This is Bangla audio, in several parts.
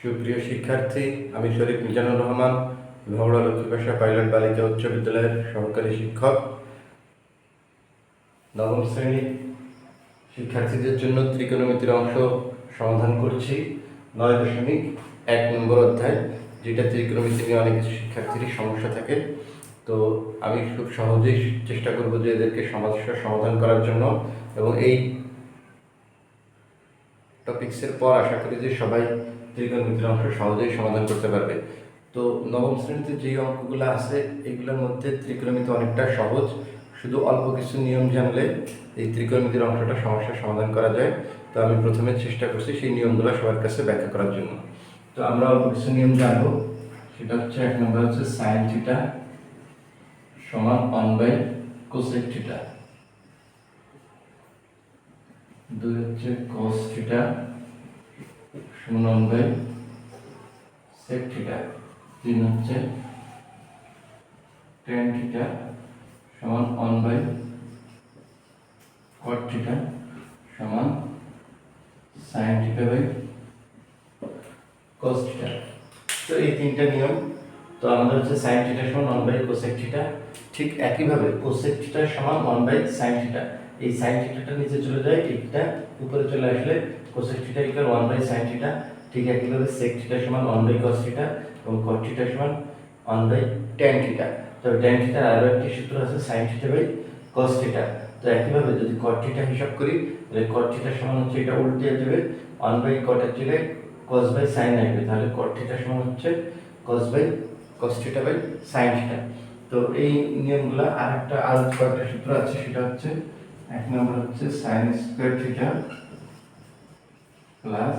সুপ্রিয় শিক্ষার্থী, আমি শরীফ মিজানুর রহমান ভবড়া লক্ষ্মীবাসা পাইলট বালিকা উচ্চ বিদ্যালয়ের সহকারী শিক্ষক। নবম শ্রেণি শিক্ষার্থীদের জন্য ত্রিকোণমিতির অংশ সমাধান করছি। নয় দশমিক এক নম্বর অধ্যায়, যেটা ত্রিকোণমিতি নিয়ে অনেক শিক্ষার্থীরই সমস্যা থাকে। তো আমি খুব সহজেই চেষ্টা করব যে এদেরকে সমস্যার সমাধান করার জন্য এবং এই টপিক্সের পর আশা করি যে সবাই ত্রিকোণমিতির অংশ সহজেই সমাধান করতে পারবে। তো নবম শ্রেণীতে যে অঙ্কগুলো আছে, এগুলোর মধ্যে ত্রিকোণমিতি অনেকটা সহজ। শুধু অল্প কিছু নিয়ম জানলে এই ত্রিকোণমিতির অংশটা সমস্যার সমাধান করা যায়। তো আমি প্রথমে চেষ্টা করছি সেই নিয়মগুলো সবার কাছে ব্যাখ্যা করার জন্য। তো আমরা অল্প কিছু নিয়ম জানব। সেটা হচ্ছে এক নম্বর হচ্ছে সাইন থিটা সমান ওয়ান বাই কোসেক থিটা দুই হচ্ছে cos থিটা সমান বাই sec থিটা তিন হচ্ছে tan থিটা সমান ওয়ান বাই cot থিটা সমান sin theta by cos theta তো এই তিনটা নিয়ম, তো আমাদের হচ্ছে sin থিটা সমান ওয়ান বাই cosec থিটা ঠিক একইভাবে cosec থিটা সমান ওয়ান বাই sin থিটা এই sin থিটাটা নিচে চলে যায় এইটা উপরে চলে আসলে cosec theta equal one by sin theta ঠিক একইভাবে sec থিটা সমান ওয়ান বাই cos থিটা এবং cot থিটা সমান ওয়ান বাই tan থিটা তো tan থিটার আরও একটি সূত্র আছে sin theta by cos theta তো একইভাবে যদি cot থিটা হিসাব করি, তাহলে cot থিটা সমান হচ্ছে এটা উল্টে যাবে ওয়ান বাই এর জায়গায় cos বাই sin আসবে। তাহলে cot থিটা সমান হচ্ছে cos by cos theta by sin theta তো এই নিয়মগুলো আর একটা আর কয়েকটা সূত্র আছে, সেটা হচ্ছে এক নম্বর হচ্ছে sin square theta plus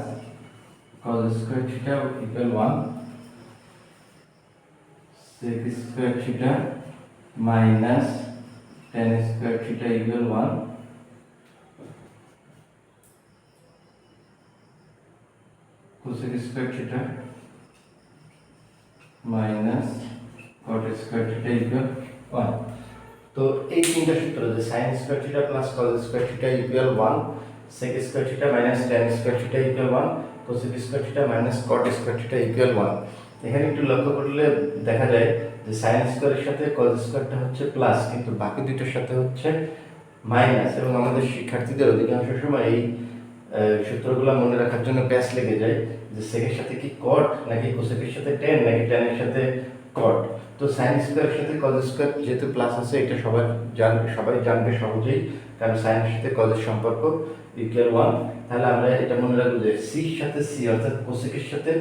cos square theta equal 1 sec square theta minus tan square theta equal 1 cosec square theta minus cot square theta equal 1 তো এই তিনটা সূত্র যে sin square theta plus cos square theta equal 1 sec square theta minus tan square theta equal 1 cosec square theta minus cot square theta equal 1 এখানে একটু লক্ষ্য করলে দেখা যায় যে sin স্কয়ারের সাথে cos স্কয়ারটা হচ্ছে প্লাস কিন্তু বাকি দুইটার সাথে হচ্ছে মাইনাস এবং আমাদের শিক্ষার্থীদের অধিকাংশ সময় এই সূত্রগুলো মনে রাখার জন্য প্যাচ লেগে যায় যে সেকের সাথে কি কট নাকি কোসেকের সাথে টেন নাকি টেনের সাথে কট তো সাইন স্কোয়ারের সাথে কজ স্কোয়ার যেহেতু প্লাস আছে, এটা সবাই জানবে সবাই জানবে সহজেই, কারণ সাইনের সাথে কজের সম্পর্ক ইকুয়াল ওয়ান তাহলে আমরা এটা মনে রাখব যে সির সাথে সি অর্থাৎ কোসেকের সাথে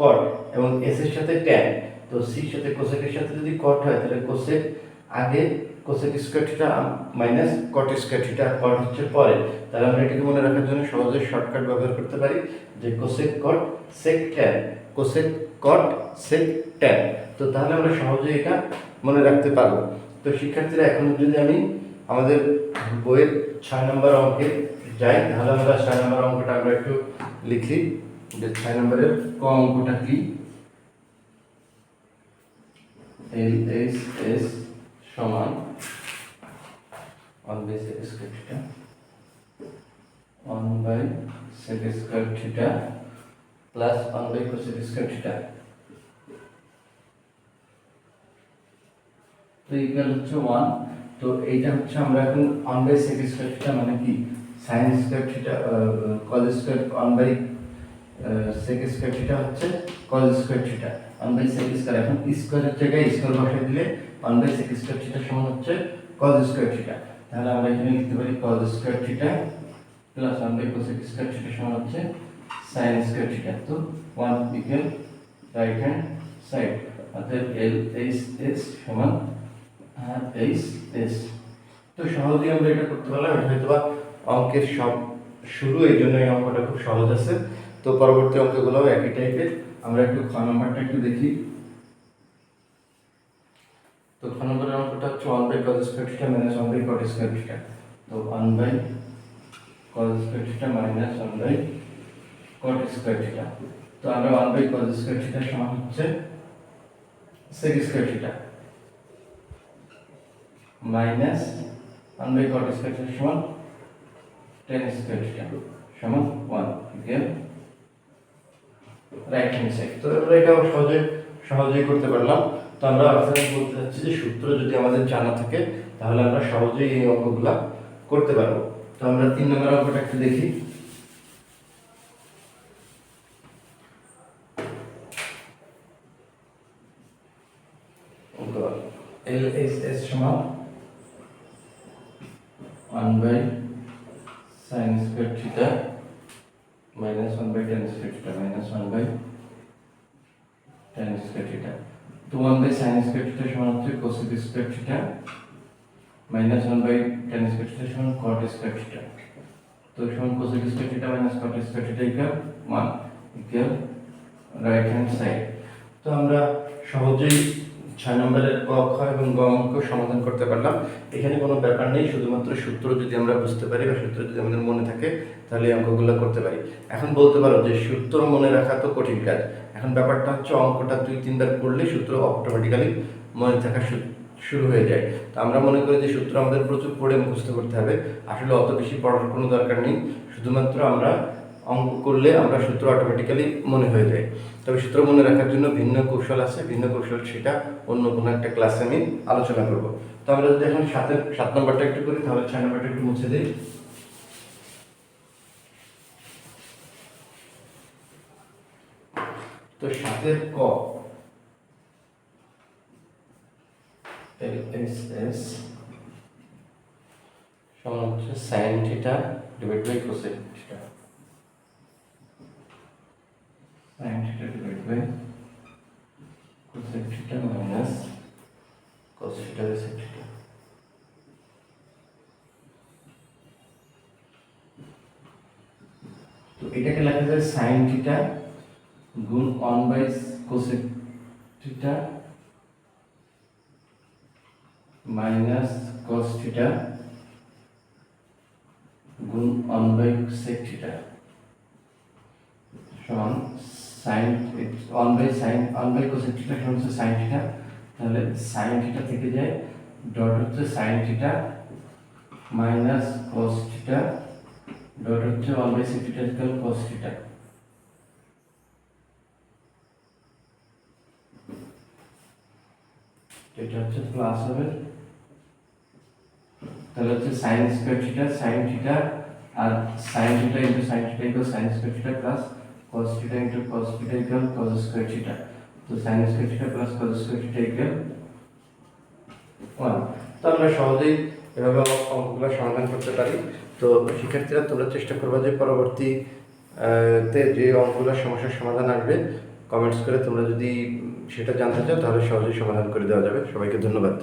কট এবং এস এর সাথে ট্যান তো সির সাথে কোসেকের সাথে যদি কট হয়, তাহলে কোসেক আগে cosec square theta minus cot square theta cot হচ্ছে পরে তাহলে আমরা এটাকে মনে রাখার জন্য সহজে শর্টকাট ব্যবহার করতে পারি যে cosec cot sec tan cosec cot sec tan তো তাহলে আমরা সহজে এটা মনে রাখতে পারব। তো শিক্ষার্থীরা, এখন যদি আমি আমাদের বইয়ের ছয় নম্বর অঙ্কে যাই, তাহলে আমরা ছয় নম্বর অঙ্কটা আমরা একটু লিখি। যে ছয় নম্বরের ক অঙ্কটা কি? এল এস এস সমান one by sec square theta one by sec square theta plus one by cosec square theta তো ইকুয়াল হচ্ছে ওয়ান তো এইটা হচ্ছে আমরা এখন one by sec square theta মানে কি? Sine square theta cos square one by sec square theta হচ্ছে cos square theta one by sec square এখন স্কোয়ারের জায়গায় স্কোয়ার বসাই দিলে one by sec square theta সমান হচ্ছে কজ স্কোয়ার থিটা তাহলে আমরা এখানে লিখতে পারি cos square theta plus one by cosec square theta সমান হচ্ছে সাইন স্কোয়ার থিটা তো one equal right hand side অর্থাৎ এল এইচ এস সমান আর এইচ তো সহজেই আমরা এটা করতে পারলাম, এটা হয়তো বা অঙ্কের সব শুরু, এই জন্য এই অঙ্কটা খুব সহজ আছে। তো পরবর্তী অঙ্কগুলোও একই টাইপের আমরা একটু খ নম্বরটা একটু দেখি। তো খ নম্বরের অঙ্কটা হচ্ছে one by cos square theta minus one by cot square theta তো one by cos square theta minus one by cot square theta তো আমরা one by cos square theta সমান হচ্ছে sec square theta minus one by cot square সমান টেন স্কোয়ার সমান ওয়ান রাইট হ্যান্ড সাইড তো আমরা এটাও সহজে, সহজেই করতে পারলাম। তো আমরা আসলে বলতে চাচ্ছি যে সূত্র যদি আমাদের জানা থাকে, তাহলে আমরা সহজেই এই অঙ্কগুলা করতে পারব। তো আমরা তিন নম্বর অঙ্কটা একটু দেখি। এল এস এস সমান one by sine square theta minus one by tan square theta minus one by tan square theta তো one by sine square theta সমান হচ্ছে cosec square theta minus one by tan square theta সমান কট স্কোয়ার থিটা তো সমান cosec square theta minus cot square theta equal one equal right hand side তো আমরা সহজেই ছয় নম্বরের ক খ এবং গ অঙ্ক সমাধান করতে পারলাম। এখানে কোনো ব্যাপার নেই, শুধুমাত্র সূত্র যদি আমরা বুঝতে পারি বা সূত্র যদি আমাদের মনে থাকে, তাহলে অঙ্কগুলো করতে পারি। এখন বলতে পারো যে সূত্র মনে রাখা তো কঠিন কাজ। এখন ব্যাপারটা হচ্ছে অঙ্কটা দুই, তিনবার করলে সূত্র অটোমেটিক্যালি মনে থাকা শুরু হয়ে যায়। তো আমরা মনে করি যে সূত্র আমাদের প্রচুর পড়ে মুখস্থ করতে হবে। আসলে অত বেশি পড়ার কোনো দরকার নেই। শুধুমাত্র আমরা অঙ্ক করলে আমরা সূত্র অটোমেটিক্যালি মনে হয়ে যায়। তবে সূত্র মনে রাখার জন্য ভিন্ন কৌশল আছে, ভিন্ন কৌশল সেটা অন্য কোনো একটা ক্লাসে আমি আলোচনা করব। তো আমরা যদি এখন সাতের, সাত নম্বরটা একটু করি, তাহলে ছয় নম্বরটা একটু মুছে দিই। তো সাতের ক। এস সমান হচ্ছে sine theta divide by cosec theta sine theta divide by cosec theta minus cos theta by sec theta তো এটাকে লেখা যায় সাইন থিটা গুণ one by cosec theta minus cos theta গুণ ওয়ান বাই sec থিটা সমান sine one by sine one by cosec theta সমান হচ্ছে সাইন থিটা তাহলে সাইন থিটা থেকে যায় ডট হচ্ছে sine theta minus cos theta dot হচ্ছে one by sec theta equal cos theta এটা হচ্ছে প্লাস হবে তাহলে হচ্ছে sine square theta sine theta আর sine theta into sine theta equal sine square theta plus cos theta into cos theta equal cos square theta তো sine square theta plus cos square theta equal one তো আমরা সহজেই এভাবে অঙ্কগুলো সমাধান করতে পারি তো শিক্ষার্থীরা তোমরা চেষ্টা করবা যে পরবর্তী তে যে অঙ্কগুলোর সমস্যার সমাধান আসবে কমেন্টস করে তোমরা যদি সেটা জানতে চাও, তাহলে সহজেই সমাধান করে দেওয়া যাবে। সবাইকে ধন্যবাদ।